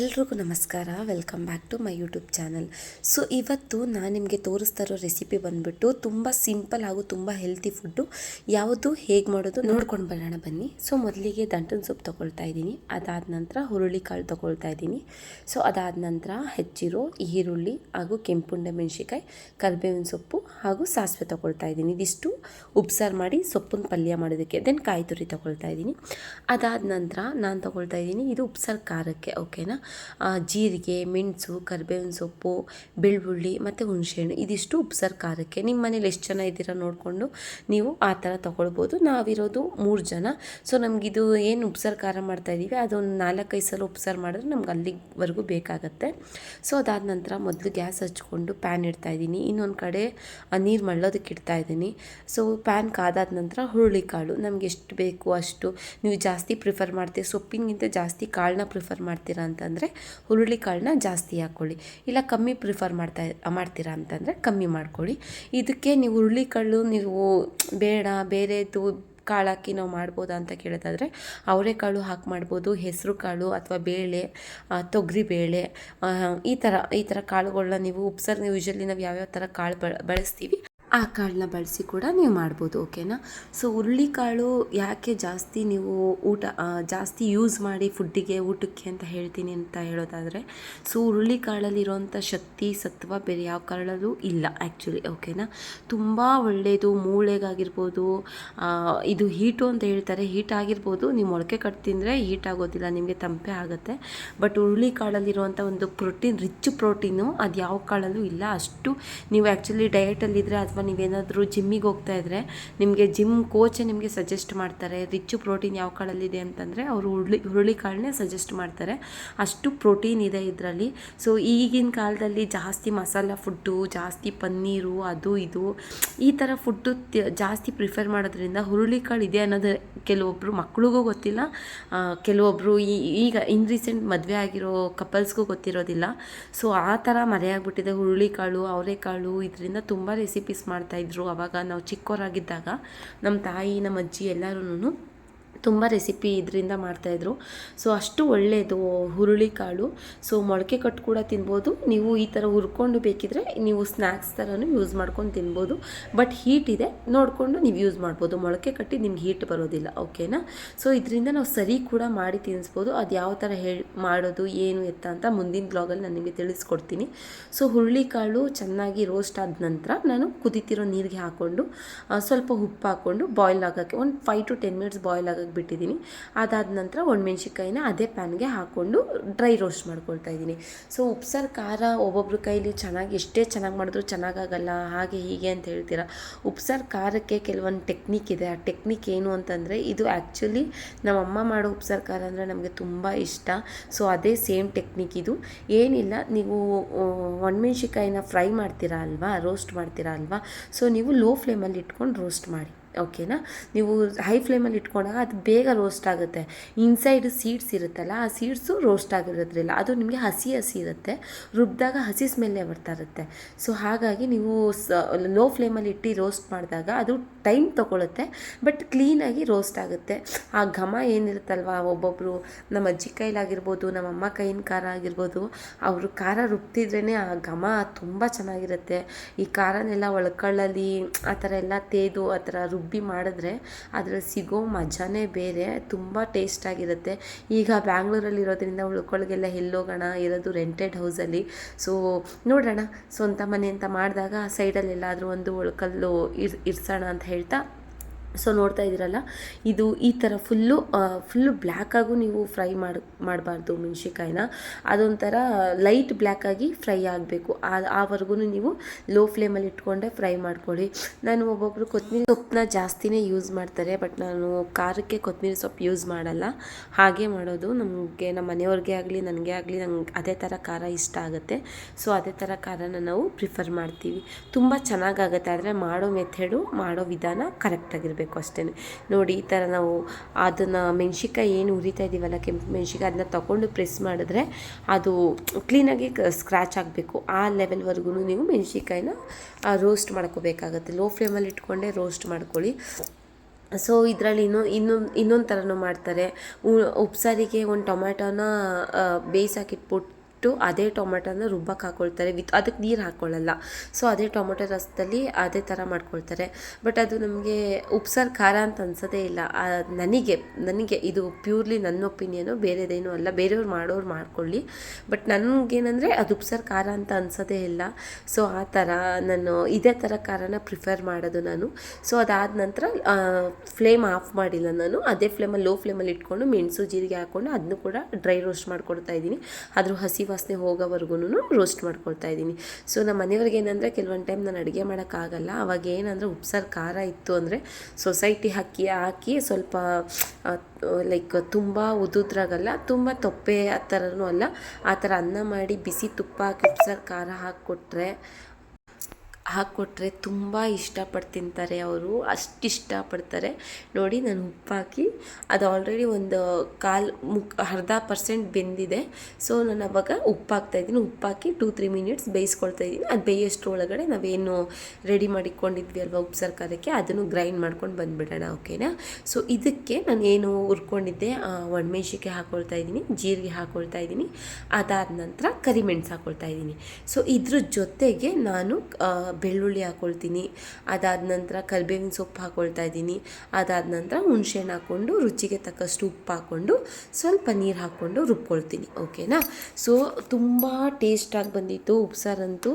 ಎಲ್ರಿಗೂ ನಮಸ್ಕಾರ. Welcome back to my YouTube channel so ಇವತ್ತು ನಾನು ನಿಮಗೆ ತೋರಿಸ್ತಾ ಇರೋ ರೆಸಿಪಿ ಬಂದುಬಿಟ್ಟು ತುಂಬ ಸಿಂಪಲ್ ಹಾಗೂ ತುಂಬ ಹೆಲ್ತಿ ಫುಡ್ಡು ಯಾವುದು, ಹೇಗೆ ಮಾಡೋದು ನೋಡ್ಕೊಂಡು ಬರೋಣ ಬನ್ನಿ. ಸೊ ಮೊದಲಿಗೆ ದಂಟನ ಸೊಪ್ಪು ತೊಗೊಳ್ತಾ ಇದ್ದೀನಿ. ಅದಾದ ನಂತರ ಹುರುಳಿಕಾಳು ತೊಗೊಳ್ತಾ ಇದ್ದೀನಿ. ಸೊ ಅದಾದ ನಂತರ ಹೆಚ್ಚಿರೋ ಈರುಳ್ಳಿ ಹಾಗೂ ಕೆಂಪುಂಡೆ ಮೆಣಸಿಕಾಯಿ ಕರಿಬೇವಿನ ಸೊಪ್ಪು ಹಾಗೂ ಸಾಸಿವೆ ತೊಗೊಳ್ತಾ ಇದ್ದೀನಿ. ಇದಿಷ್ಟು ಉಪ್ಸಾರು ಮಾಡಿ ಸೊಪ್ಪಿನ ಪಲ್ಯ ಮಾಡೋದಕ್ಕೆ. ದೆನ್ ಕಾಯಿ ತುರಿ ತೊಗೊಳ್ತಾ ಇದ್ದೀನಿ. ಅದಾದ ನಂತರ ನಾನು ತೊಗೊಳ್ತಾ ಇದ್ದೀನಿ ಇದು ಉಪ್ಸಾರು ಖಾರಕ್ಕೆ ಓಕೆನಾ ಜೀರಿಗೆ, ಮೆಣಸು, ಕರಿಬೇವಿನ ಸೊಪ್ಪು, ಬೆಳ್ಳುಳ್ಳಿ ಮತ್ತು ಹುಣಸೆಹಣ್ಣು. ಇದಿಷ್ಟು ಉಪ್ಸಾರು ಖಾರಕ್ಕೆ ನಿಮ್ಮ ಮನೇಲಿ ಎಷ್ಟು ಜನ ಇದ್ದೀರಾ ನೋಡಿಕೊಂಡು ನೀವು ಆ ಥರ ತೊಗೊಳ್ಬೋದು. ನಾವಿರೋದು ಮೂರು ಜನ. ಸೊ ನಮಗಿದು ಏನು ಉಪ್ಸಾರು ಖಾರ ಮಾಡ್ತಾ ಇದ್ದೀವಿ ಅದೊಂದು ನಾಲ್ಕೈದು ಸಲ ಉಪ್ಸಾರು ಮಾಡಿದ್ರೆ ನಮ್ಗೆ ಅಲ್ಲಿವರೆಗೂ ಬೇಕಾಗತ್ತೆ. ಸೊ ಅದಾದ ನಂತರ ಮೊದಲು ಗ್ಯಾಸ್ ಹಚ್ಕೊಂಡು ಪ್ಯಾನ್ ಇಡ್ತಾ ಇದ್ದೀನಿ. ಇನ್ನೊಂದು ಕಡೆ ನೀರು ಮಳ್ಳೋದಕ್ಕೆ ಇಡ್ತಾ ಇದ್ದೀನಿ. ಸೊ ಪ್ಯಾನ್ ಕಾದಾದ ನಂತರ ಹುರುಳಿಕಾಳು. ನಮ್ಗೆ ಎಷ್ಟು ಬೇಕು ಅಷ್ಟು. ನೀವು ಜಾಸ್ತಿ ಪ್ರಿಫರ್ ಮಾಡ್ತೀರಿ ಸೊಪ್ಪಿನಗಿಂತ ಜಾಸ್ತಿ ಕಾಳನ್ನ ಪ್ರಿಫರ್ ಮಾಡ್ತೀರಾ ಅಂತಂದರೆ ಹುರುಳಿಕಾಳನ್ನ ಜಾಸ್ತಿ ಹಾಕ್ಕೊಳ್ಳಿ ಇಲ್ಲ ಕಮ್ಮಿ ಪ್ರಿಫರ್ ಮಾಡ್ತಾ, ಮಾಡ್ತೀರಾ ಅಂತಂದರೆ ಕಮ್ಮಿ ಮಾಡ್ಕೊಳ್ಳಿ. ಇದಕ್ಕೆ ನೀವು ಹುರುಳಿ ಕಾಳು ನೀವು ಬೇಡ ಬೇರೆದು ಕಾಳು ಹಾಕಿ ನಾವು ಮಾಡ್ಬೋದಾ ಅಂತ ಕೇಳೋದಾದರೆ ಅವರೆಕಾಳು ಹಾಕಿ ಮಾಡ್ಬೋದು, ಹೆಸರು ಕಾಳು ಅಥವಾ ಬೇಳೆ ತೊಗರಿ ಬೇಳೆ ಈ ಥರ ಈ ಥರ ಕಾಳುಗಳನ್ನ ನೀವು ಉಪ್ಸರ್, ನೀವು ಯೂಶಲಿ ನಾವು ಯಾವ್ಯಾವ ಥರ ಕಾಳು ಬಳ, ಬಳಸ್ತೀವಿ ಆ ಕಾಳನ್ನ ಬಳಸಿ ಕೂಡ ನೀವು ಮಾಡ್ಬೋದು, ಓಕೆನಾ? ಸೊ ಹುರುಳಿಕಾಳು ಯಾಕೆ ಜಾಸ್ತಿ ನೀವು ಊಟ ಜಾಸ್ತಿ ಯೂಸ್ ಮಾಡಿ ಫುಡ್ಡಿಗೆ ಊಟಕ್ಕೆ ಅಂತ ಹೇಳ್ತೀನಿ ಅಂತ ಹೇಳೋದಾದರೆ ಸೊ ಹುರುಳಿಕಾಳಲ್ಲಿರೋಂಥ ಶಕ್ತಿ, ಸತ್ವ ಬೇರೆ ಯಾವ ಕಾಳಲ್ಲೂ ಇಲ್ಲ ಆ್ಯಕ್ಚುಲಿ ಓಕೆನಾ? ತುಂಬ ಒಳ್ಳೆಯದು ಮೂಳೆಗಾಗಿರ್ಬೋದು ಇದು ಹೀಟು ಅಂತ ಹೇಳ್ತಾರೆ, ಹೀಟ್ ಆಗಿರ್ಬೋದು, ನೀವು ಮೊಳಕೆ ಕಟ್ ತಿಂದರೆ ಹೀಟ್ ಆಗೋದಿಲ್ಲ, ನಿಮಗೆ ತಂಪೆ ಆಗುತ್ತೆ. ಬಟ್ ಹುರುಳಿಕಾಳಲ್ಲಿರುವಂಥ ಒಂದು ಪ್ರೋಟೀನ್ ರಿಚ್ ಪ್ರೋಟೀನು ಅದು ಯಾವ ಕಾಳಲ್ಲೂ ಇಲ್ಲ. ಅಷ್ಟು ನೀವು ಆ್ಯಕ್ಚುಲಿ ಡಯಟಲ್ಲಿದ್ದರೆ ಅಥವಾ ನೀವೇನಾದರೂ ಜಿಮ್ಮಿಗೆ ಹೋಗ್ತಾ ಇದ್ದರೆ ನಿಮಗೆ ಜಿಮ್ ಕೋಚೇ ನಿಮಗೆ ಸಜೆಸ್ಟ್ ಮಾಡ್ತಾರೆ ರಿಚ್ಚು ಪ್ರೋಟೀನ್ ಯಾವ ಕಾಳಲ್ಲಿದೆ ಅಂತಂದರೆ ಅವರು ಹುರುಳಿ ಹುರುಳಿಕಾಳನ್ನೇ ಸಜೆಸ್ಟ್ ಮಾಡ್ತಾರೆ. ಅಷ್ಟು ಪ್ರೋಟೀನ್ ಇದೆ ಇದರಲ್ಲಿ. ಸೊ ಈಗಿನ ಕಾಲದಲ್ಲಿ ಜಾಸ್ತಿ ಮಸಾಲ ಫುಡ್ಡು ಜಾಸ್ತಿ ಪನ್ನೀರು, ಅದು ಇದು, ಈ ಥರ ಫುಡ್ಡು ಜಾಸ್ತಿ ಪ್ರಿಫರ್ ಮಾಡೋದ್ರಿಂದ ಹುರುಳಿ ಕಾಳು ಇದೆ ಅನ್ನೋದು ಕೆಲವೊಬ್ಬರು ಮಕ್ಕಳಿಗೂ ಗೊತ್ತಿಲ್ಲ. ಕೆಲವೊಬ್ಬರು ಈಗ ಇನ್ ರೀಸೆಂಟ್ ಮದುವೆ ಆಗಿರೋ ಕಪಲ್ಸ್ಗೂ ಗೊತ್ತಿರೋದಿಲ್ಲ. ಸೊ ಆ ಥರ ಮರೆಯಾಗ್ಬಿಟ್ಟಿದೆ ಹುರುಳಿಕಾಳು ಅವರೆಕಾಳು ಇದರಿಂದ ತುಂಬ ರೆಸಿಪೀಸ್ ಮಾಡ್ತಾಯಿದ್ರು ಅವಾಗ ನಾವು ಚಿಕ್ಕವರಾಗಿದ್ದಾಗ ನಮ್ಮ ತಾಯಿ ನಮ್ಮ ಅಜ್ಜಿ ಎಲ್ಲರೂ ತುಂಬ ರೆಸಿಪಿ ಇದರಿಂದ ಮಾಡ್ತಾಯಿದ್ರು. ಸೊ, ಅಷ್ಟು ಒಳ್ಳೆಯದು ಹುರುಳಿಕಾಳು. ಸೊ, ಮೊಳಕೆ ಕಟ್ಟು ಕೂಡ ತಿನ್ಬೋದು. ನೀವು ಈ ಥರ ಹುರ್ಕೊಂಡು ಬೇಕಿದ್ರೆ ನೀವು ಸ್ನ್ಯಾಕ್ಸ್ ಥರನೂ ಯೂಸ್ ಮಾಡ್ಕೊಂಡು ತಿನ್ಬೋದು. ಬಟ್ ಹೀಟ್ ಇದೆ, ನೋಡಿಕೊಂಡು ನೀವು ಯೂಸ್ ಮಾಡ್ಬೋದು. ಮೊಳಕೆ ಕಟ್ಟಿ ನಿಮ್ಗೆ ಹೀಟ್ ಬರೋದಿಲ್ಲ, ಓಕೆನಾ? ಸೊ, ಇದರಿಂದ ನಾವು ಸರಿ ಕೂಡ ಮಾಡಿ ತಿನ್ನಿಸ್ಬೋದು ಅದು ಯಾವ ಥರ ಹೇಳಿ ಮಾಡೋದು, ಏನು ಎತ್ತ ಅಂತ ಮುಂದಿನ ಬ್ಲಾಗಲ್ಲಿ ನಾನು ನಿಮಗೆ ತಿಳಿಸ್ಕೊಡ್ತೀನಿ. ಸೊ, ಹುರುಳಿಕಾಳು ಚೆನ್ನಾಗಿ ರೋಸ್ಟ್ ಆದ ನಂತರ ನಾನು ಕುದಿತಿರೋ ನೀರಿಗೆ ಹಾಕ್ಕೊಂಡು ಸ್ವಲ್ಪ ಉಪ್ಪು ಹಾಕ್ಕೊಂಡು ಬಾಯ್ಲ್ ಆಗೋಕ್ಕೆ ಒಂದು five to ten minutes boil ಆಗೋಕ್ಕೆ ಬಿಟ್ಟಿದ್ದೀನಿ ಅದಾದ ನಂತರ ಒಣಮೆಣ್ಸಿಕಾಯಿನ ಅದೇ ಪ್ಯಾನ್ಗೆ ಹಾಕ್ಕೊಂಡು ಡ್ರೈ ರೋಸ್ಟ್ ಮಾಡ್ಕೊಳ್ತಾ ಇದ್ದೀನಿ. ಸೊ, ಉಪ್ಸಾರು, ಖಾರ ಒಬ್ಬೊಬ್ರ ಕೈಲಿ ಚೆನ್ನಾಗಿ ಎಷ್ಟೇ ಚೆನ್ನಾಗಿ ಮಾಡಿದ್ರು ಚೆನ್ನಾಗಾಗಲ್ಲ, ಹಾಗೆ ಹೀಗೆ ಅಂತ ಹೇಳ್ತೀರಾ? ಉಪ್ಸಾರು, ಖಾರಕ್ಕೆ ಕೆಲವೊಂದು ಟೆಕ್ನಿಕ್ ಇದೆ. ಆ ಟೆಕ್ನಿಕ್ ಏನು ಅಂತಂದರೆ, ಇದು ಆ್ಯಕ್ಚುಲಿ ನಮ್ಮಮ್ಮ ಮಾಡೋ ಉಪ್ಸಾರು, ಖಾರ ಅಂದರೆ ನಮಗೆ ತುಂಬ ಇಷ್ಟ. ಸೊ, ಅದೇ ಸೇಮ್ ಟೆಕ್ನಿಕ್ ಇದು. ಏನಿಲ್ಲ, ನೀವು ಒಣ ಒಣಮೆಣ್ಸಿಕಾಯಿನ ಫ್ರೈ ಮಾಡ್ತೀರಾ ಅಲ್ವಾ? ರೋಸ್ಟ್ ಮಾಡ್ತೀರಾ ಅಲ್ವಾ? ಸೊ, ನೀವು ಲೋ ಫ್ಲೇಮಲ್ಲಿ ಇಟ್ಕೊಂಡು ರೋಸ್ಟ್ ಮಾಡಿ. ಓಕೆನಾ? ನೀವು ಹೈ ಫ್ಲೇಮಲ್ಲಿ ಇಟ್ಕೊಂಡಾಗ ಅದು ಬೇಗ ರೋಸ್ಟ್ ಆಗುತ್ತೆ. ಇನ್ಸೈಡ್ ಸೀಡ್ಸ್ ಇರುತ್ತಲ್ಲ, ಆ ಸೀಡ್ಸು ರೋಸ್ಟ್ ಆಗಿರೋದ್ರಿಲ್ಲ ಅದು ನಿಮಗೆ ಹಸಿ ಹಸಿ ಇರುತ್ತೆ. ರುಬ್ಬಿದಾಗ ಹಸಿ ಸ್ಮೆಲ್ಲೇ ಬರ್ತಾ ಇರುತ್ತೆ. ಸೊ ಹಾಗಾಗಿ ನೀವು ಸ ಲೋ ಫ್ಲೇಮಲ್ಲಿ ಇಟ್ಟು ರೋಸ್ಟ್ ಮಾಡಿದಾಗ ಅದು ಟೈಮ್ ತೊಗೊಳುತ್ತೆ ಬಟ್ ಕ್ಲೀನಾಗಿ ರೋಸ್ಟ್ ಆಗುತ್ತೆ. ಆ ಘಮ ಏನಿರುತ್ತಲ್ವ ಒಬ್ಬೊಬ್ಬರು ನಮ್ಮ ಅಜ್ಜಿ ಕೈಲಾಗಿರ್ಬೋದು, ನಮ್ಮ ಅಮ್ಮ ಕೈಯಿನ ಖಾರ ಆಗಿರ್ಬೋದು, ಅವರು ಖಾರ ರುಬ್ತಿದ್ರೇ ಆ ಘಮ ತುಂಬ ಚೆನ್ನಾಗಿರುತ್ತೆ. ಈ ಖಾರನೆಲ್ಲ ಒಳಕಳ್ಳಲ್ಲಿ, ಆ ಥರ ಎಲ್ಲ ತೇದು, ಆ ಥರ ರುಬ್ಬಿ ಮಾಡಿದ್ರೆ ಅದರಲ್ಲಿ ಸಿಗೋ ಮಜಾನೇ ಬೇರೆ, ತುಂಬ ಟೇಸ್ಟಾಗಿರುತ್ತೆ ಈಗ ಬ್ಯಾಂಗ್ಳೂರಲ್ಲಿ ಇರೋದ್ರಿಂದ ಉಳ್ಕೊಳ್ಳೋಗೆಲ್ಲ ಎಲ್ಲೋಗೋಣ, ಇರೋದು ರೆಂಟೆಡ್ ಹೌಸಲ್ಲಿ ಸೊ ನೋಡೋಣ. ಸ್ವಂತ ಮನೆ ಅಂತ ಮಾಡಿದಾಗ ಸೈಡಲ್ಲಿ ಎಲ್ಲಾದರೂ ಒಂದು ಉಳ್ಕಲ್ಲು ಇರ್, ಇರ್ಸೋಣ ಅಂತ ಹೇಳ್ತಾ ಸೊ ನೋಡ್ತಾ ಇದ್ದೀರಲ್ಲ? ಇದು ಈ ಥರ ಫುಲ್ಲು ಫುಲ್ಲು ಬ್ಲ್ಯಾಕಾಗೂ ನೀವು ಫ್ರೈ ಮಾಡಿ, ಮಾಡಬಾರ್ದು ಮೆಣ್ಸಿಕಾಯಿನ ಅದೊಂಥರ ಲೈಟ್ ಬ್ಲ್ಯಾಕಾಗಿ ಫ್ರೈ ಆಗಬೇಕು. ಆವರೆಗೂ ನೀವು ಲೋ ಫ್ಲೇಮಲ್ಲಿ ಇಟ್ಕೊಂಡೆ ಫ್ರೈ ಮಾಡ್ಕೊಳ್ಳಿ. ನಾನು ಒಬ್ಬೊಬ್ಬರು ಕೊತ್ತಂಬರಿ ಸೊಪ್ಪನ್ನ ಜಾಸ್ತಿನೇ ಯೂಸ್ ಮಾಡ್ತಾರೆ ಬಟ್ ನಾನು ಖಾರಕ್ಕೆ ಕೊತ್ತಂಬರಿ ಸೊಪ್ಪು ಯೂಸ್ ಮಾಡಲ್ಲ. ಹಾಗೆ ಮಾಡೋದು ನಮಗೆ, ನಮ್ಮ ಮನೆಯವ್ರಿಗೆ ಆಗಲಿ, ನನಗೆ ಆಗಲಿ, ನಂಗೆ ಅದೇ ಥರ ಖಾರ ಇಷ್ಟ ಆಗುತ್ತೆ. ಸೊ ಅದೇ ಥರ ಖಾರನ ನಾವು ಪ್ರಿಫರ್ ಮಾಡ್ತೀವಿ. ತುಂಬ ಚೆನ್ನಾಗಾಗುತ್ತೆ, ಆದರೆ ಮಾಡೋ ಮೆಥಡು ಮಾಡೋ ವಿಧಾನ ಕರೆಕ್ಟಾಗಿರಬೇಕು ಅಷ್ಟೇ ನೋಡಿ, ಈ ಥರ ನಾವು ಅದನ್ನು ಮೆಣ್ಸಿಕಾಯಿ ಏನು ಉರಿತಾ ಇದ್ದೀವಲ್ಲ ಕೆಂಪು ಮೆಣ್ಸಿಕಾಯಿ ಅದನ್ನ ತಗೊಂಡು ಪ್ರೆಸ್ ಮಾಡಿದ್ರೆ ಅದು ಕ್ಲೀನಾಗಿ ಸ್ಕ್ರ್ಯಾಚ್ ಆಗಬೇಕು. ಆ ಲೆವೆಲ್ವರೆಗೂ ನೀವು ಮೆಣ್ಸಿಕಾಯಿನ ರೋಸ್ಟ್ ಮಾಡ್ಕೋಬೇಕಾಗುತ್ತೆ. ಲೋ ಫ್ಲೇಮಲ್ಲಿ ಇಟ್ಕೊಂಡೆ ರೋಸ್ಟ್ ಮಾಡ್ಕೊಳ್ಳಿ. ಸೊ ಇದರಲ್ಲಿ ಇನ್ನೂ ಇನ್ನೊಂದು ಇನ್ನೊಂದು ಥರನೂ ಮಾಡ್ತಾರೆ. ಉಪ್ಸಾರಿಗೆ ಒಂದು ಟೊಮ್ಯಾಟೋನ ಬೇಯಿಸಾಕಿಟ್ಬಿಟ್ಟು ಅದೇ ಟೊಮೆಟೊನ ರುಬ್ಬಕ್ಕೆ ಹಾಕ್ಕೊಳ್ತಾರೆ ವಿತ್ ಅದಕ್ಕೆ ನೀರು ಹಾಕ್ಕೊಳ್ಳಲ್ಲ ಸೊ ಅದೇ ಟೊಮೆಟೊ ರಸದಲ್ಲಿ ಅದೇ ಥರ ಮಾಡ್ಕೊಳ್ತಾರೆ. ಬಟ್ ಅದು ನಮಗೆ ಉಪ್ಸಾರು ಖಾರ ಅಂತ ಅನ್ಸೋದೇ ಇಲ್ಲ. ನನಗೆ ನನಗೆ ಇದು ಪ್ಯೂರ್ಲಿ ನನ್ನ ಒಪಿನಿಯನು ಬೇರೆದೇನು ಅಲ್ಲ. ಬೇರೆಯವ್ರು ಮಾಡೋರು ಮಾಡ್ಕೊಳ್ಳಿ. ಬಟ್ ನನಗೇನಂದರೆ ಅದು ಉಪ್ಸಾರು ಖಾರ ಅಂತ ಅನ್ಸೋದೇ ಇಲ್ಲ. ಸೊ ಆ ಥರ ನಾನು ಇದೇ ಥರ ಖಾರನ ಪ್ರಿಫರ್ ಮಾಡೋದು ನಾನು. ಸೊ ಅದಾದ ನಂತರ ಫ್ಲೇಮ್ ಆಫ್ ಮಾಡಿಲ್ಲ ನಾನು. ಅದೇ ಫ್ಲೇಮಲ್ಲಿ ಲೋ ಫ್ಲೇಮಲ್ಲಿ ಇಟ್ಕೊಂಡು ಮೆಣಸು, ಜೀರಿಗೆ ಹಾಕ್ಕೊಂಡು ಅದನ್ನು ಕೂಡ ಡ್ರೈ ರೋಸ್ಟ್ ಮಾಡ್ಕೊಡ್ತಾ ಇದ್ದೀನಿ. ಅದ್ರ ಹಸಿ ವಾಸನೆ ಹೋಗೋವರೆಗೂ ರೋಸ್ಟ್ ಮಾಡ್ಕೊಳ್ತಾ ಇದ್ದೀನಿ. ಸೊ ನಮ್ಮ ಮನೆಯವ್ರಿಗೆ ಏನಂದರೆ ಕೆಲವೊಂದು ಟೈಮ್ ನಾನು ಅಡುಗೆ ಮಾಡೋಕ್ಕಾಗಲ್ಲ. ಅವಾಗ ಏನಂದರೆ ಉಪ್ಸಾರು ಖಾರ ಇತ್ತು ಅಂದರೆ ಸೊಸೈಟಿ ಹಾಕಿ ಹಾಕಿ ಸ್ವಲ್ಪ ಲೈಕ್ ತುಂಬ ಉದುದ್ರಾಗಲ್ಲ, ತುಂಬ ತೊಪ್ಪೆ ಆ ಥರನೂ ಅಲ್ಲ. ಆ ಥರ ಅನ್ನ ಮಾಡಿ ಬಿಸಿ ತುಪ್ಪ ಹಾಕಿ ಉಪ್ಸಾರು ಖಾರ ಹಾಕ್ಕೊಟ್ರೆ ಹಾಕ್ಕೊಟ್ರೆ ತುಂಬ ಇಷ್ಟಪಟ್ಟು ತಿಂತಾರೆ ಅವರು, ಅಷ್ಟು ಇಷ್ಟಪಡ್ತಾರೆ. ನೋಡಿ, ನಾನು ಉಪ್ಪು ಹಾಕಿ ಅದು ಆಲ್ರೆಡಿ ಒಂದು ಕಾಲು ಮುಕ್, ಅರ್ಧ ಪರ್ಸೆಂಟ್ ಬೆಂದಿದೆ. ಸೊ ನಾನು ಅವಾಗ ಉಪ್ಪು ಹಾಕ್ತಾಯಿದ್ದೀನಿ ಉಪ್ಪು ಹಾಕಿ ಟೂ ತ್ರೀ ಮಿನಿಟ್ಸ್ ಬೇಯಿಸ್ಕೊಳ್ತಾ ಇದ್ದೀನಿ. ಅದು ಬೇಯೋಷ್ಟ್ರೊಳಗಡೆ ನಾವೇನು ರೆಡಿ ಮಾಡಿಕೊಂಡಿದ್ವಿ ಅಲ್ವಾ ಉಪ್ಪು ಸರ್ಕಾರಕ್ಕೆ, ಅದನ್ನು ಗ್ರೈಂಡ್ ಮಾಡ್ಕೊಂಡು ಬಂದುಬಿಡೋಣ ಓಕೆನಾ ಸೊ ಇದಕ್ಕೆ ನಾನು ಏನು ಹುರ್ಕೊಂಡಿದ್ದೆ ಒಣಮೆಣ್ಸಿಕಾಯಿ ಹಾಕ್ಕೊಳ್ತಾ ಇದ್ದೀನಿ, ಜೀರಿಗೆ ಹಾಕ್ಕೊಳ್ತಾ ಇದ್ದೀನಿ. ಅದಾದ ನಂತರ ಕರಿಮೆಣ್ಸು ಹಾಕ್ಕೊಳ್ತಾ ಇದ್ದೀನಿ. ಸೊ ಇದ್ರ ಜೊತೆಗೆ ನಾನು ಬೆಳ್ಳುಳ್ಳಿ ಹಾಕ್ಕೊಳ್ತೀನಿ ಅದಾದ ನಂತರ ಕರಿಬೇವಿನ ಸೊಪ್ಪು ಹಾಕ್ಕೊಳ್ತಾ ಇದ್ದೀನಿ. ಅದಾದ ನಂತರ ಹುಣ್ಸೆಹಣ್ಣು ಹಾಕ್ಕೊಂಡು ರುಚಿಗೆ ತಕ್ಕಷ್ಟು ಉಪ್ಪು ಹಾಕ್ಕೊಂಡು ಸ್ವಲ್ಪ ನೀರು ಹಾಕ್ಕೊಂಡು ರುಬ್ಕೊಳ್ತೀನಿ. ಓಕೆನಾ? ಸೊ ತುಂಬ ಟೇಸ್ಟಾಗಿ ಬಂದಿತ್ತು ಉಪ್ಸಾರಂತೂ.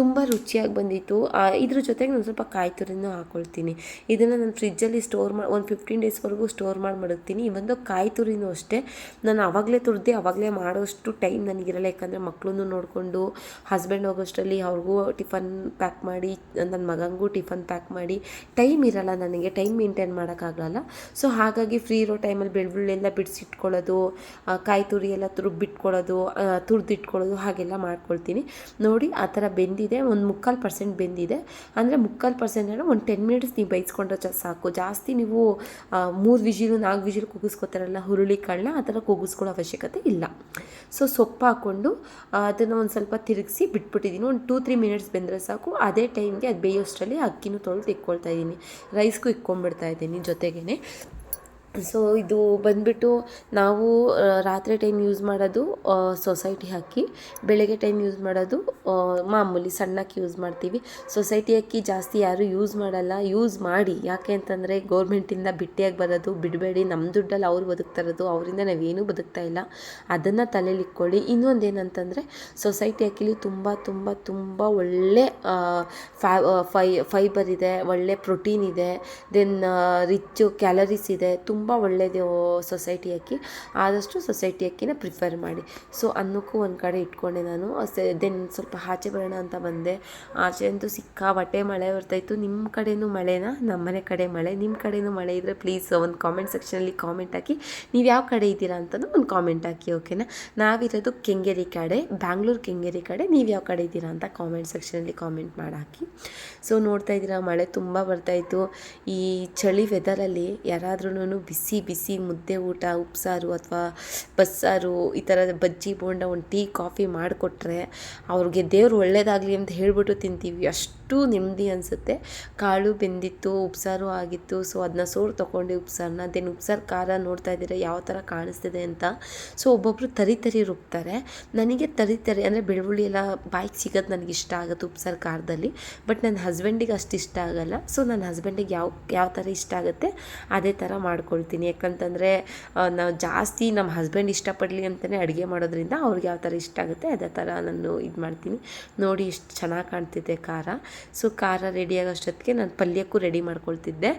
ತುಂಬ ರುಚಿಯಾಗಿ ಬಂದಿತ್ತು. ಇದ್ರ ಜೊತೆಗೆ ನಾನು ಸ್ವಲ್ಪ ಕಾಯಿ ತುರಿನೂ ಹಾಕ್ಕೊಳ್ತೀನಿ ಇದನ್ನು ನಾನು ಫ್ರಿಜ್ಜಲ್ಲಿ ಸ್ಟೋರ್ ಮಾಡಿ ಒಂದು ಫಿಫ್ಟೀನ್ ಡೇಸ್ವರೆಗೂ ಸ್ಟೋರ್ ಮಾಡಿ ಮಡಗ್ತೀನಿ. ಇವೊಂದು ಕಾಯಿ ತುರಿನೂ ಅಷ್ಟೇ. ನಾನು ಅವಾಗಲೇ ತುರಿದು, ಅವಾಗಲೇ ಮಾಡೋಷ್ಟು ಟೈಮ್ ನನಗಿರಲ್ಲ. ಯಾಕಂದರೆ ಮಕ್ಕಳನ್ನು ನೋಡಿಕೊಂಡು ಹಸ್ಬೆಂಡ್ ಹೋಗೋಷ್ಟರಲ್ಲಿ ಅವ್ರಿಗೂ ಟಿಫನ್ ಪ್ಯಾಕ್ ಮಾಡಿ ನನ್ನ ಮಗನಿಗೂ ಟಿಫನ್ ಪ್ಯಾಕ್ ಮಾಡಿ, ಟೈಮ್ ಇರಲ್ಲ ನನಗೆ, ಟೈಮ್ ಮೇಂಟೈನ್ ಮಾಡೋಕ್ಕಾಗಲ್ಲ. ಸೊ ಹಾಗಾಗಿ ಫ್ರೀ ಇರೋ ಟೈಮಲ್ಲಿ ಬೆಳ್ಳುಳ್ಳಿ ಎಲ್ಲ ಬಿಡಿಸಿಟ್ಕೊಳ್ಳೋದು ಕಾಯಿ ತುರಿ ಎಲ್ಲ ತುರುಬಿಟ್ಕೊಳ್ಳೋದು ತುರಿದಿಟ್ಕೊಳ್ಳೋದು, ಹಾಗೆಲ್ಲ ಮಾಡ್ಕೊಳ್ತೀನಿ. ನೋಡಿ, ಆ ಥರ ಬೆಂದಿದೆ, ಒಂದು ಮುಕ್ಕಾಲು ಪರ್ಸೆಂಟ್ ಬೆಂದಿದೆ. ಅಂದರೆ ಮುಕ್ಕಾಲು ಪರ್ಸೆಂಟ್ ಅಂದರೆ ಒಂದು ಟೆನ್ ಮಿನಿಟ್ಸ್ ನೀವು ಬೈಸ್ಕೊಂಡ್ರೆ ಚ, ಸಾಕು. ಜಾಸ್ತಿ ನೀವು ಮೂರು ವಿಜಿಲು, ನಾಲ್ಕು ವಿಜಿಲು ಕೂಗಿಸ್ಕೊತಾರಲ್ಲ ಹುರುಳಿ ಕಾಳನ್ನ, ಆ ಥರ ಕೂಗಿಸ್ಕೊಳ್ಳೋ ಅವಶ್ಯಕತೆ ಇಲ್ಲ. ಸೊ ಸೊಪ್ಪು ಹಾಕ್ಕೊಂಡು ಅದನ್ನು ಒಂದು ಸ್ವಲ್ಪ ತಿರುಗಿಸಿ ಬಿಟ್ಬಿಟ್ಟಿದ್ದೀನಿ. ಒಂದು ಟೂ ತ್ರೀ ಮಿನಿಟ್ಸ್ ಬೆಂದರೆ ಸಾಕು. ಅದೇ ಟೈಮ್ಗೆ ಅದು ಬೇಯೋಷ್ಟರಲ್ಲಿ ಅಕ್ಕಿನೂ ತೊಳೆದು ಇಕ್ಕೊಳ್ತಾ ಇದ್ದೀನಿ. ರೈಸ್ಗೂ ಇಕ್ಕೊಂಡ್ಬಿಡ್ತಾ ಇದ್ದೀನಿ ಜೊತೆಗೇ ಸೊ ಇದು ಬಂದ್ಬಿಟ್ಟು ನಾವು ರಾತ್ರಿ ಟೈಮ್ ಯೂಸ್ ಮಾಡೋದು ಸೊಸೈಟಿ ಅಕ್ಕಿ. ಬೆಳಗ್ಗೆ ಟೈಮ್ ಯೂಸ್ ಮಾಡೋದು ಮಾಮೂಲಿ ಸಣ್ಣ ಅಕ್ಕಿ ಯೂಸ್ ಮಾಡ್ತೀವಿ. ಸೊಸೈಟಿ ಅಕ್ಕಿ ಜಾಸ್ತಿ ಯಾರೂ ಯೂಸ್ ಮಾಡಲ್ಲ. ಯೂಸ್ ಮಾಡಿ. ಯಾಕೆ ಅಂತಂದರೆ ಗೌರ್ಮೆಂಟಿಂದ ಬಿಟ್ಟಿಯಾಗಿ ಬರೋದು, ಬಿಡಬೇಡಿ. ನಮ್ಮ ದುಡ್ಡಲ್ಲಿ ಅವ್ರು ಬದುಕ್ತಾ ಇರೋದು, ಅವರಿಂದ ನಾವೇನೂ ಬದುಕ್ತಾ ಇಲ್ಲ. ಅದನ್ನು ತಲೆಯಲ್ಲಿ ಇಟ್ಕೊಳ್ಳಿ. ಇನ್ನೊಂದು ಏನಂತಂದರೆ ಸೊಸೈಟಿ ಅಕ್ಕಿಲಿ ತುಂಬ ತುಂಬ ತುಂಬ ಒಳ್ಳೆ ಫೈ ಫೈಬರ್ ಇದೆ, ಒಳ್ಳೆ ಪ್ರೋಟೀನ್ ಇದೆ. ದೆನ್ ರಿಚ್ ಕ್ಯಾಲರೀಸ್ ಇದೆ. ತುಂಬ ಒಳ್ಳೆಯದು ಸೊಸೈಟಿ ಅಕ್ಕಿ. ಆದಷ್ಟು ಸೊಸೈಟಿ ಅಕ್ಕಿನ ಪ್ರಿಫರ್ ಮಾಡಿ. ಸೊ, ಅನ್ನಕ್ಕೂ ಒಂದು ಕಡೆ ಇಟ್ಕೊಂಡೆ ನಾನು. ದೆನ್ ಸ್ವಲ್ಪ ಆಚೆ ಬರೋಣ ಅಂತ ಬಂದೆ. ಆಚೆ ಅಂತೂ ಸಿಕ್ಕಾಪಟ್ಟೆ ಮಳೆ ಬರ್ತಾಯಿತ್ತು. ನಿಮ್ಮ ಕಡೆಯೂ ಮಳೆನಾ? ನಮ್ಮ ಮನೆ ಕಡೆ ಮಳೆ. ನಿಮ್ಮ ಕಡೆಯೂ ಮಳೆ ಇದ್ದರೆ ಪ್ಲೀಸ್ ಒಂದು ಕಾಮೆಂಟ್ ಸೆಕ್ಷನಲ್ಲಿ ಕಾಮೆಂಟ್ ಹಾಕಿ. ನೀವು ಯಾವ ಕಡೆ ಇದ್ದೀರಾ ಅಂತಲೂ ಒಂದು ಕಾಮೆಂಟ್ ಹಾಕಿ ಓಕೆನಾ ನಾವಿರೋದು ಕೆಂಗೇರಿ ಕಡೆ, ಬ್ಯಾಂಗ್ಳೂರು ಕೆಂಗೇರಿ ಕಡೆ. ನೀವು ಯಾವ ಕಡೆ ಇದ್ದೀರಾ ಅಂತ ಕಾಮೆಂಟ್ ಸೆಕ್ಷನಲ್ಲಿ ಕಾಮೆಂಟ್ ಮಾಡಿ ಹಾಕಿ ಸೊ ನೋಡ್ತಾ ಇದ್ದೀರಾ, ಮಳೆ ತುಂಬ ಬರ್ತಾಯಿತ್ತು. ಈ ಚಳಿ ವೆದರಲ್ಲಿ ಯಾರಾದ್ರೂ ಬಿಸಿ ಬಿಸಿ ಮುದ್ದೆ ಊಟ, ಉಪ್ಸಾರು ಅಥವಾ ಬಸ್ಸಾರು ಈ ಥರ ಬಜ್ಜಿ, ಬೋಂಡ ಒಂದು ಟೀ, ಕಾಫಿ ಮಾಡಿಕೊಟ್ರೆ ಅವ್ರಿಗೆ ದೇವ್ರು ಒಳ್ಳೇದಾಗಲಿ ಅಂತ ಹೇಳ್ಬಿಟ್ಟು ತಿಂತೀವಿ. ಅಷ್ಟು ನೆಮ್ಮದಿ ಅನಿಸುತ್ತೆ. ಕಾಳು ಬೆಂದಿತ್ತು, ಉಪ್ಸಾರು ಆಗಿತ್ತು. ಸೊ ಅದನ್ನ ಸೋರು ತೊಗೊಂಡು ಉಪ್ಸಾರನ್ನ, ದೆನ್ ಉಪ್ಸಾರು ಖಾರ ನೋಡ್ತಾ ಇದ್ದೀರಾ, ಯಾವ ಥರ ಕಾಣಿಸ್ತಿದೆ ಅಂತ. ಸೊ ಒಬ್ಬೊಬ್ಬರು ತರಿ ತರಿ ರುಬ್ತಾರೆ. ನನಗೆ ತರಿ ತರಿ ಅಂದರೆ ಬೆಳ್ಳುಳ್ಳಿ ಎಲ್ಲ ಬಾಯಿಗೆ ಸಿಗೋದು ನನಗೆ ಇಷ್ಟ ಆಗುತ್ತೆ ಉಪ್ಸಾರು ಖಾರದಲ್ಲಿ. ಬಟ್ ನನ್ನ ಹಸ್ಬೆಂಡಿಗೆ ಅಷ್ಟು ಇಷ್ಟ ಆಗಲ್ಲ. ಸೊ ನನ್ನ ಹಸ್ಬೆಂಡಿಗೆ ಯಾವ ಯಾವ ಥರ ಇಷ್ಟ ಆಗುತ್ತೆ, ಅದೇ ಥರ ಮಾಡ್ಕೊಳ್ತೀನಿ. ಯಾಕಂತಂದರೆ ನಾವು ಜಾಸ್ತಿ ನಮ್ಮ ಹಸ್ಬೆಂಡ್ ಇಷ್ಟಪಡಲಿ ಅಂತಲೇ ಅಡುಗೆ ಮಾಡೋದ್ರಿಂದ ಅವ್ರಿಗೆ ಯಾವ ಥರ ಇಷ್ಟ ಆಗುತ್ತೆ, ಅದೇ ಥರ ನಾನು ಇದು ಮಾಡ್ತೀನಿ ನೋಡಿ, ಇಷ್ಟು ಚೆನ್ನಾಗಿ ಕಾಣ್ತಿದೆ ಖಾರ. ಸೊ ಖಾರ ರೆಡಿ ಆಗೋಷ್ಟೊತ್ತಿಗೆ ನಾನು ಪಲ್ಯಕ್ಕೂ ರೆಡಿ ಮಾಡ್ಕೊಳ್ತಿದ್ದೆ.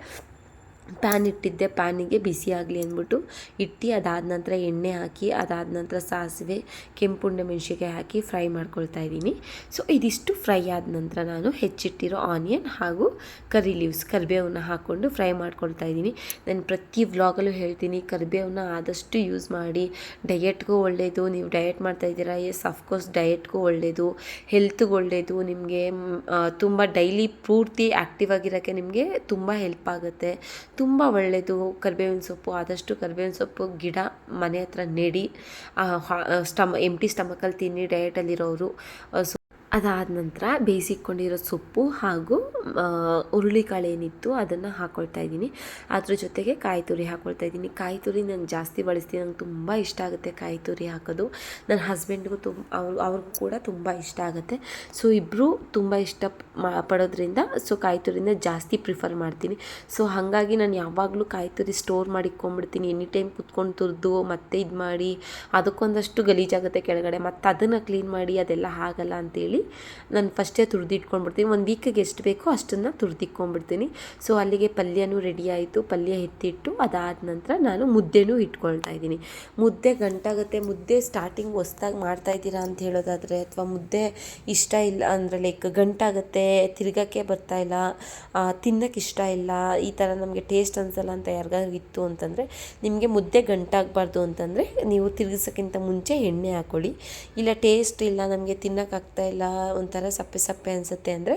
ಪ್ಯಾನ್ ಇಟ್ಟಿದ್ದೆ ಪ್ಯಾನಿಗೆ ಬಿಸಿ ಆಗಲಿ ಅಂದ್ಬಿಟ್ಟು ಇಟ್ಟು, ಅದಾದ ನಂತರ ಎಣ್ಣೆ ಹಾಕಿ, ಅದಾದ ನಂತರ ಸಾಸಿವೆ ಕೆಂಪುಂಡೆ ಮೆಣಸಿನ್ಕಾಯಿ ಹಾಕಿ ಫ್ರೈ ಮಾಡ್ಕೊಳ್ತಾ ಇದ್ದೀನಿ. ಸೊ ಇದಿಷ್ಟು ಫ್ರೈ ಆದ ನಂತರ ನಾನು ಹೆಚ್ಚಿಟ್ಟಿರೋ ಆನಿಯನ್ ಹಾಗೂ ಕರಿ ಲೀವ್ಸ್ ಕರಿಬೇವನ್ನ ಹಾಕ್ಕೊಂಡು ಫ್ರೈ ಮಾಡ್ಕೊಳ್ತಾ ಇದ್ದೀನಿ. ನಾನು ಪ್ರತಿ ವ್ಲಾಗಲ್ಲೂ ಹೇಳ್ತೀನಿ ಕರಿಬೇವನ್ನ ಆದಷ್ಟು ಯೂಸ್ ಮಾಡಿ. ಡಯೆಟ್ಗೂ ಒಳ್ಳೆಯದು ನೀವು ಡಯೆಟ್ ಮಾಡ್ತಾ ಇದ್ದೀರಾ ಎಸ್ ಅಫ್ಕೋರ್ಸ್ ಡಯೆಟ್ಗೂ ಒಳ್ಳೆಯದು ಹೆಲ್ತ್ಗೂ ಒಳ್ಳೆಯದು ನಿಮಗೆ ತುಂಬ ಡೈಲಿ ಪೂರ್ತಿ ಆ್ಯಕ್ಟಿವ್ ಆಗಿರೋಕ್ಕೆ ನಿಮಗೆ ತುಂಬ ಹೆಲ್ಪ್ ಆಗುತ್ತೆ. ತುಂಬ ಒಳ್ಳೆಯದು ಕರಿಬೇವಿನ ಸೊಪ್ಪು, ಆದಷ್ಟು ಕರಿಬೇವಿನ ಸೊಪ್ಪು ಗಿಡ ಮನೆ ಹತ್ರ ನೆಡಿ. ಸ್ಟಮ್ ಎಂಟಿ ಸ್ಟಮಕಲ್ಲಿ ತಿನ್ನಿ ಡಯಟಲ್ಲಿರೋರು ಸೊ ಅದಾದ ನಂತರ ಬೇಯಿಸಿಕೊಂಡಿರೋ ಸೊಪ್ಪು ಹಾಗೂ ಹುರುಳಿಕಾಳು ಏನಿತ್ತು ಅದನ್ನು ಹಾಕ್ಕೊಳ್ತಾ ಇದ್ದೀನಿ. ಅದ್ರ ಜೊತೆಗೆ ಕಾಯಿ ತುರಿ ಹಾಕ್ಕೊಳ್ತಾ ಇದ್ದೀನಿ. ಕಾಯಿ ತುರಿ ನಾನು ಜಾಸ್ತಿ ಬಳಸ್ತೀನಿ. ನಂಗೆ ತುಂಬ ಇಷ್ಟ ಆಗುತ್ತೆ ಕಾಯಿ ತುರಿ ಹಾಕೋದು. ನನ್ನ ಹಸ್ಬೆಂಡ್ಗೂ ತುಂಬ ಅವ್ರು, ಅವ್ರಿಗೂ ಕೂಡ ತುಂಬ ಇಷ್ಟ ಆಗುತ್ತೆ. ಸೊ ಇಬ್ಬರು ತುಂಬ ಇಷ್ಟ ಪಡೋದ್ರಿಂದ ಸೊ, ಕಾಯಿ ತುರಿನ ಜಾಸ್ತಿ ಪ್ರಿಫರ್ ಮಾಡ್ತೀನಿ. ಸೊ, ಹಾಗಾಗಿ ನಾನು ಯಾವಾಗಲೂ ಕಾಯಿ ತುರಿ ಸ್ಟೋರ್ ಮಾಡಿ ಇಟ್ಕೊಂಡ್ಬಿಡ್ತೀನಿ. ಎನಿ ಟೈಮ್ ಕುತ್ಕೊಂಡು ತುರಿದು, ಮತ್ತೆ ಇದು ಮಾಡಿ ಅದಕ್ಕೊಂದಷ್ಟು ಗಲೀಜಾಗುತ್ತೆ ಕೆಳಗಡೆ. ಮತ್ತು ಅದನ್ನು ಕ್ಲೀನ್ ಮಾಡಿ ಅದೆಲ್ಲ ಆಗಲ್ಲ ಅಂತೇಳಿ ನಾನು ಫಸ್ಟೇ ತುರಿದಿಟ್ಕೊಂಡ್ಬಿಡ್ತೀನಿ. ಒಂದು ವೀಕಿಗೆ ಎಷ್ಟು ಬೇಕೋ ಅಷ್ಟನ್ನು ತುರಿದಿಟ್ಕೊಂಡ್ಬಿಡ್ತೀನಿ. ಸೊ ಅಲ್ಲಿಗೆ ಪಲ್ಯನೂ ರೆಡಿ ಆಯಿತು. ಪಲ್ಯ ಎತ್ತಿಟ್ಟು ಅದಾದ ನಂತರ ನಾನು ಮುದ್ದೆನೂ ಇಟ್ಕೊಳ್ತಾ ಇದ್ದೀನಿ. ಮುದ್ದೆ ಗಂಟಾಗುತ್ತೆ. ಮುದ್ದೆ ಸ್ಟಾರ್ಟಿಂಗ್ ಹೊಸ್ದಾಗಿ ಮಾಡ್ತಾ ಇದ್ದೀರಾ ಅಂತ ಹೇಳೋದಾದರೆ, ಅಥವಾ ಮುದ್ದೆ ಇಷ್ಟ ಇಲ್ಲ ಅಂದರೆ ಲೈಕ್ ಗಂಟಾಗುತ್ತೆ, ತಿರ್ಗಕ್ಕೆ ಬರ್ತಾ ಇಲ್ಲ ತಿನ್ನಕ್ಕೆ ಇಷ್ಟ ಇಲ್ಲ, ಈ ಥರ ನಮಗೆ ಟೇಸ್ಟ್ ಅನ್ಸಲ್ಲ ಅಂತ ಯಾರಿಗಾದ್ರು ಇತ್ತು ಅಂತಂದರೆ, ನಿಮಗೆ ಮುದ್ದೆ ಗಂಟಾಗಬಾರ್ದು ಅಂತಂದರೆ ನೀವು ತಿರುಗಿಸೋಕ್ಕಿಂತ ಮುಂಚೆ ಎಣ್ಣೆ ಹಾಕ್ಕೊಳ್ಳಿ ಇಲ್ಲ ಟೇಸ್ಟ್ ಇಲ್ಲ, ನಮಗೆ ತಿನ್ನೋಕ್ಕಾಗ್ತಾ ಇಲ್ಲ ಒಂಥರ ಸಪ್ಪೆ ಸಪ್ಪೆ ಅನಿಸುತ್ತೆ ಅಂದರೆ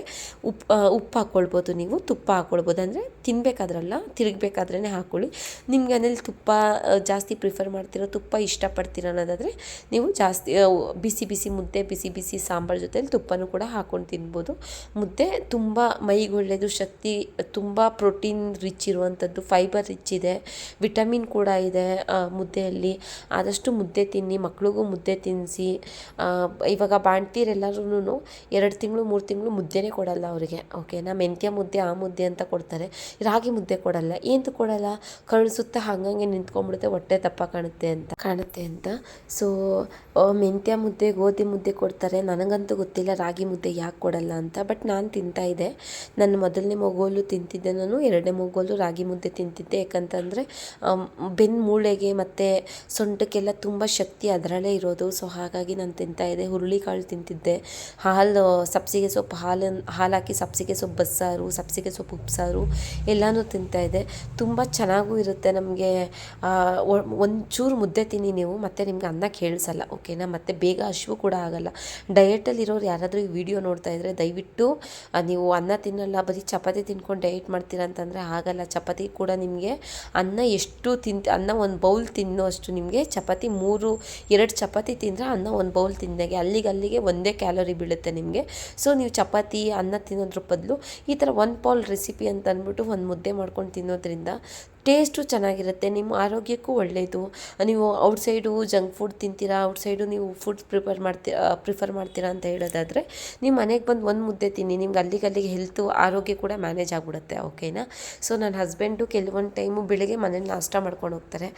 ಉಪ್ಪು ಉಪ್ಪು ಹಾಕ್ಕೊಳ್ಬೋದು ನೀವು, ತುಪ್ಪ ಹಾಕ್ಕೊಳ್ಬೋದು ಅಂದರೆ ತಿನ್ಬೇಕಾದ್ರಲ್ಲ ತಿರುಗಬೇಕಾದ್ರೇ ಹಾಕ್ಕೊಳ್ಳಿ ನಿಮ್ಗೆ ಮನೇಲಿ ತುಪ್ಪ ಜಾಸ್ತಿ ಪ್ರಿಫರ್ ಮಾಡ್ತಿರೋ ತುಪ್ಪ ಇಷ್ಟಪಡ್ತೀರ ಅನ್ನೋದಾದರೆ ನೀವು ಜಾಸ್ತಿ ಬಿಸಿ ಬಿಸಿ ಮುದ್ದೆ, ಬಿಸಿ ಬಿಸಿ ಸಾಂಬಾರು ಜೊತೆಯಲ್ಲಿ ತುಪ್ಪನೂ ಕೂಡ ಹಾಕ್ಕೊಂಡು ತಿನ್ಬೋದು. ಮುದ್ದೆ ತುಂಬ ಮೈಗೆ ಒಳ್ಳೆಯದು ಶಕ್ತಿ, ತುಂಬ ಪ್ರೋಟೀನ್ ರಿಚ್ ಇರುವಂಥದ್ದು, ಫೈಬರ್ ರಿಚ್ ಇದೆ, ವಿಟಮಿನ್ ಕೂಡ ಇದೆ ಮುದ್ದೆಯಲ್ಲಿ. ಆದಷ್ಟು ಮುದ್ದೆ ತಿನ್ನಿ, ಮಕ್ಳಿಗೂ ಮುದ್ದೆ ತಿನ್ನಿಸಿ ಇವಾಗ ಬಾಣ್ತೀರೆಲ್ಲರೂ ಎರಡು ತಿಂಗಳು, ಮೂರು ತಿಂಗಳು ಮುದ್ದೆನೇ ಕೊಡಲ್ಲ ಅವರಿಗೆ ಓಕೆನಾ ಮೆಂತ್ಯ ಮುದ್ದೆ, ಆ ಮುದ್ದೆ ಅಂತ ಕೊಡ್ತಾರೆ. ರಾಗಿ ಮುದ್ದೆ ಕೊಡಲ್ಲ. ಏನು ಕೊಡಲ್ಲ? ಕಳಿಸುತ್ತ ಸುತ್ತ ಹಂಗಂಗೆ ನಿಂತ್ಕೊಂಡ್ಬಿಡುತ್ತೆ, ಹೊಟ್ಟೆ ದಪ್ಪ ಕಾಣುತ್ತೆ ಅಂತ ಕಾಣುತ್ತೆ ಅಂತ. ಸೊ ಮೆಂತ್ಯ ಮುದ್ದೆ, ಗೋಧಿ ಮುದ್ದೆ ಕೊಡ್ತಾರೆ. ನನಗಂತೂ ಗೊತ್ತಿಲ್ಲ ರಾಗಿ ಮುದ್ದೆ ಯಾಕೆ ಕೊಡಲ್ಲ ಅಂತ ಬಟ್ ನಾನು ತಿಂತಾ ಇದ್ದೆ. ನನ್ನ ಮೊದಲನೇ ಮಗುವಲ್ಲೂ ತಿಂತಿದ್ದೆ ನಾನು, ಎರಡನೇ ಮಗುವಲ್ಲೂ ರಾಗಿ ಮುದ್ದೆ ತಿಂತಿದ್ದೆ. ಯಾಕಂತಂದರೆ ಬೆನ್ನು ಮೂಳೆಗೆ ಮತ್ತು ಸೊಂಟಕ್ಕೆಲ್ಲ ತುಂಬ ಶಕ್ತಿ ಅದರಲ್ಲೇ ಇರೋದು. ಸೊ ಹಾಗಾಗಿ ನಾನು ತಿಂತಾ ಇದ್ದೆ. ಹುರುಳಿಕಾಳು ತಿಂತಿದ್ದೆ. ಹಾಲು, ಸಬ್ಸಿಗೆ ಸೊಪ್ಪು ಹಾಲನ್ನು ಹಾಲು ಹಾಕಿ ಸಬ್ಸಿಗೆ ಸೊಪ್ಪು ಬಸ್ಸಾರು, ಸಬ್ಸಿಗೆ ಸೊಪ್ಪು ಉಪ್ಸಾರು ಎಲ್ಲನೂ ತಿಂತಾ ಇದ್ದೆ ತುಂಬ ಚೆನ್ನಾಗೂ ಇರುತ್ತೆ ನಮಗೆ. ಒಂಚೂರು ಮುದ್ದೆ ತಿನ್ನಿ ನೀವು, ಮತ್ತೆ ನಿಮ್ಗೆ ಅನ್ನ ಕೇಳಿಸಲ್ಲ, ಓಕೆನಾ? ಮತ್ತು ಬೇಗ ಹಶಿವು ಕೂಡ ಆಗಲ್ಲ. ಡಯೆಟಲ್ಲಿ ಇರೋರು ಯಾರಾದರೂ ಈ ವಿಡಿಯೋ ನೋಡ್ತಾ ಇದ್ದರೆ ದಯವಿಟ್ಟು ನೀವು ಅನ್ನ ತಿನ್ನಲ್ಲ, ಬರೀ ಚಪಾತಿ ತಿನ್ಕೊಂಡು ಡಯಟ್ ಮಾಡ್ತೀರಾ ಅಂತಂದರೆ ಆಗಲ್ಲ. ಚಪಾತಿ ಕೂಡ ನಿಮಗೆ ಅನ್ನ ಎಷ್ಟು ತಿನ್, ಅನ್ನ ಒಂದು ಬೌಲ್ ತಿನ್ನೋ ಅಷ್ಟು ನಿಮಗೆ ಚಪಾತಿ ಮೂರು, ಎರಡು ಚಪಾತಿ ತಿಂದರೆ ಅನ್ನ ಒಂದು ಬೌಲ್ ತಿಂದಾಗೆ. ಅಲ್ಲಿಗೆ ಅಲ್ಲಿಗೆ ಒಂದೇ ಕ್ಯಾಲರಿ ಬೀಳುತ್ತೆ ನಿಮಗೆ. ಸೊ ನೀವು ಚಪಾತಿ, ಅನ್ನ ತಿನ್ನೋದ್ರ ಬದಲು ಈ ಥರ ಒನ್ ಪಾಲ್ ರೆಸಿಪಿ ಅಂತ ಅಂದ್ಬಿಟ್ಟು ಒಂದು ಮುದ್ದೆ ಮಾಡ್ಕೊಂಡು ತಿನ್ನೋದ್ರಿಂದ ಟೇಸ್ಟು ಚೆನ್ನಾಗಿರುತ್ತೆ, ನಿಮ್ಮ ಆರೋಗ್ಯಕ್ಕೂ ಒಳ್ಳೆಯದು ನೀವು ಔಟ್ಸೈಡು ಜಂಕ್ ಫುಡ್ ತಿಂತೀರಾ ಔಟ್ಸೈಡು ನೀವು ಫುಡ್ ಪ್ರಿಪೇರ್ ಮಾಡ್ತಿ ಪ್ರಿಫರ್ ಮಾಡ್ತೀರಾ ಅಂತ ಹೇಳೋದಾದರೆ ನೀವು ಮನೆಗೆ ಬಂದು ಒಂದು ಮುದ್ದೆ ತಿನ್ನಿ, ನಿಮ್ಗೆ ಅಲ್ಲಿಗೆ ಅಲ್ಲಿಗೆ ಹೆಲ್ತು ಆರೋಗ್ಯ ಕೂಡ ಮ್ಯಾನೇಜ್ ಆಗಿಬಿಡುತ್ತೆ ಓಕೆನಾ ಸೊ ನನ್ನ ಹಸ್ಬೆಂಡು ಕೆಲವೊಂದು ಟೈಮು ಬೆಳಿಗ್ಗೆ ಮನೇಲಿ ನಾಷ್ಟ ಮಾಡ್ಕೊಂಡು ಹೋಗ್ತಾರೆ.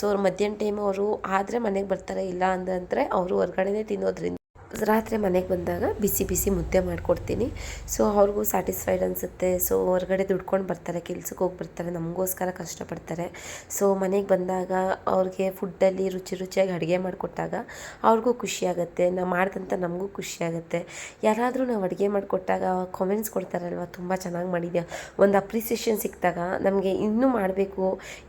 ಸೊ ಮಧ್ಯಾಹ್ನ ಟೈಮು ಅವರು ಆದರೆ ಮನೆಗೆ ಬರ್ತಾರೆ, ಇಲ್ಲ ಅಂದರೆ ಅವರು ಹೊರ್ಗಡೆನೇ ತಿನ್ನೋದ್ರಿಂದ ರಾತ್ರಿ ಮನೆಗೆ ಬಂದಾಗ ಬಿಸಿ ಬಿಸಿ ಮುದ್ದೆ ಮಾಡಿಕೊಡ್ತೀನಿ. ಸೊ ಅವ್ರಿಗೂ ಸ್ಯಾಟಿಸ್ಫೈಡ್ ಅನಿಸುತ್ತೆ. ಸೊ ಹೊರಗಡೆ ದುಡ್ಕೊಂಡು ಬರ್ತಾರೆ, ಕೆಲ್ಸಕ್ಕೆ ಹೋಗಿ ಬರ್ತಾರೆ, ನಮಗೋಸ್ಕರ ಕಷ್ಟಪಡ್ತಾರೆ. ಸೊ ಮನೆಗೆ ಬಂದಾಗ ಅವ್ರಿಗೆ ಫುಡ್ಡಲ್ಲಿ ರುಚಿ ರುಚಿಯಾಗಿ ಅಡುಗೆ ಮಾಡಿಕೊಟ್ಟಾಗ ಅವ್ರಿಗೂ ಖುಷಿಯಾಗುತ್ತೆ ನಾವು ಮಾಡ್ದಂಥ ನಮಗೂ ಖುಷಿಯಾಗುತ್ತೆ ಯಾರಾದರೂ ನಾವು ಅಡುಗೆ ಮಾಡಿಕೊಟ್ಟಾಗ ಕಾಮೆಂಟ್ಸ್ ಕೊಡ್ತಾರಲ್ವ, ತುಂಬ ಚೆನ್ನಾಗಿ ಮಾಡಿದ್ಯಾ? ಒಂದು ಅಪ್ರಿಸಿಯೇಷನ್ ಸಿಕ್ಕಿದಾಗ ನಮಗೆ ಇನ್ನೂ ಮಾಡಬೇಕು,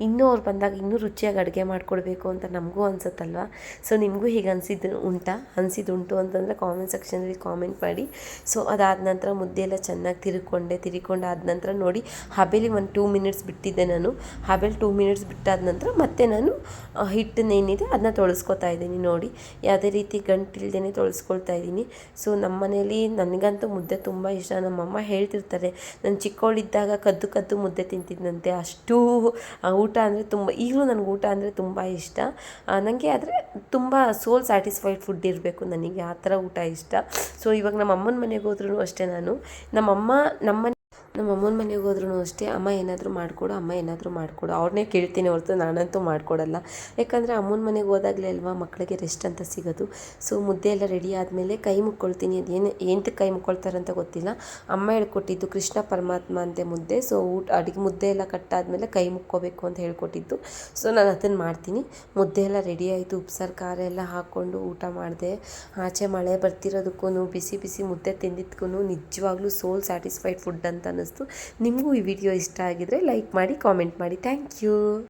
ಇನ್ನೂ ಅವ್ರು ಬಂದಾಗ ಇನ್ನೂ ರುಚಿಯಾಗಿ ಅಡುಗೆ ಮಾಡಿಕೊಡ್ಬೇಕು ಅಂತ ನಮಗೂ ಅನಿಸುತ್ತಲ್ವ? ಸೊ ನಿಮಗೂ ಹೀಗೆ ಅನಿಸಿದ್ದು ಉಂಟಾ? ಅನಿಸಿದ್ದುಂಟು ಅಂತಂದರೆ ಕಾಮೆಂಟ್ ಸೆಕ್ಷನಲ್ಲಿ ಕಾಮೆಂಟ್ ಮಾಡಿ. ಸೊ ಅದಾದ ನಂತರ ಮುದ್ದೆ ಎಲ್ಲ ಚೆನ್ನಾಗಿ ತಿರುಕೊಂಡೆ. ತಿರುಕೊಂಡು ಆದ ನಂತರ ನೋಡಿ, ಹಬೇಲಿ ಒಂದು ಟೂ ಮಿನಿಟ್ಸ್ ಬಿಟ್ಟಿದ್ದೆ ನಾನು. ಹಬೇಲಿ ಟೂ ಮಿನಿಟ್ಸ್ ಬಿಟ್ಟಾದ ನಂತರ ಮತ್ತೆ ನಾನು ಹಿಟ್ಟನ್ನ ಹಿಟ್ಟನ್ನೇನಿದೆ ಅದನ್ನ ತೊಳಸ್ಕೊತಾ ಇದ್ದೀನಿ ನೋಡಿ. ಯಾವುದೇ ರೀತಿ ಗಂಟಿಲ್ದೇ ತೊಳಸ್ಕೊಳ್ತಾ ಇದ್ದೀನಿ. ಸೊ ನಮ್ಮ ಮನೇಲಿ ನನಗಂತೂ ಮುದ್ದೆ ತುಂಬ ಇಷ್ಟ. ನಮ್ಮಮ್ಮ ಹೇಳ್ತಿರ್ತಾರೆ, ನಾನು ಚಿಕ್ಕವಳಿದ್ದಾಗ ಕದ್ದು ಕದ್ದು ಮುದ್ದೆ ತಿಂತಿದ್ದಂತೆ ಅಷ್ಟು ಊಟ ಅಂದರೆ ತುಂಬ, ಈಗಲೂ ನನಗೆ ಊಟ ಅಂದರೆ ತುಂಬ ಇಷ್ಟ. ನನಗೆ ಆದರೆ ತುಂಬ ಸೋಲ್ ಸ್ಯಾಟಿಸ್ಫೈಡ್ ಫುಡ್ ಇರಬೇಕು ನನಗೆ ಆ ಥರ ಊಟ ಇಷ್ಟ. ಸೊ ಇವಾಗ ನಮ್ಮ ಅಮ್ಮನ ಮನೆಗೆ ಹೋದ್ರೂ ಅಷ್ಟೇ ನಾನು. ನಮ್ಮಮ್ಮ ನಮ್ಮ ನಮ್ಮ ಅಮ್ಮನ ಮನೆಗೆ ಹೋದ್ರೂ ಅಷ್ಟೇ, ಅಮ್ಮ ಏನಾದರೂ ಮಾಡಿಕೊಡು, ಅಮ್ಮ ಏನಾದರೂ ಮಾಡಿಕೊಡು. ಅವ್ರನ್ನೇ ಕೇಳ್ತೀನಿ ಹೊರತು ನಾನಂತೂ ಮಾಡಿಕೊಡಲ್ಲ. ಯಾಕಂದರೆ ಅಮ್ಮನ ಮನೆಗೆ ಹೋದಾಗಲೇ ಅಲ್ವಾ ಮಕ್ಕಳಿಗೆ ರೆಸ್ಟ್ ಅಂತ ಸಿಗೋದು. ಸೊ ಮುದ್ದೆ ಎಲ್ಲ ರೆಡಿ ಆದಮೇಲೆ ಕೈ ಮುಕ್ಕೊಳ್ತೀನಿ. ಏನು ಏನಕ್ಕೆ ಕೈ ಮುಕ್ಕೊಳ್ತಾರಂತ ಗೊತ್ತಿಲ್ಲ. ಅಮ್ಮ ಹೇಳ್ಕೊಟ್ಟಿದ್ದು ಕೃಷ್ಣ ಪರಮಾತ್ಮ ಅಂತೆ ಮುದ್ದೆ. ಸೊ ಊಟ, ಅಡುಗೆ ಮುದ್ದೆ ಎಲ್ಲ ಕಟ್ಟಾದಮೇಲೆ ಕೈ ಮುಕ್ಕೋಬೇಕು ಅಂತ ಹೇಳ್ಕೊಟ್ಟಿದ್ದು. ಸೊ ನಾನು ಅದನ್ನು ಮಾಡ್ತೀನಿ. ಮುದ್ದೆ ಎಲ್ಲ ರೆಡಿ ಆಯಿತು. ಉಪ್ಸಾರು, ಖಾರ ಎಲ್ಲ ಹಾಕ್ಕೊಂಡು ಊಟ ಮಾಡಿದೆ. ಆಚೆ ಮಳೆ ಬರ್ತಿರೋದಕ್ಕೂ ಬಿಸಿ ಬಿಸಿ ಮುದ್ದೆ ತಿಂದಿದ್ದಕ್ಕೂ ನಿಜವಾಗ್ಲೂ ಸೋಲ್ ಸ್ಯಾಟಿಸ್ಫೈಡ್ ಫುಡ್ ಅಂತ ಅನ್ನಿಸ್ತು. ನಿಮಗೂ ಈ ವಿಡಿಯೋ ಇಷ್ಟ ಆಗಿದ್ರೆ ಲೈಕ್ ಮಾಡಿ ಕಾಮೆಂಟ್ ಮಾಡಿ. Thank you.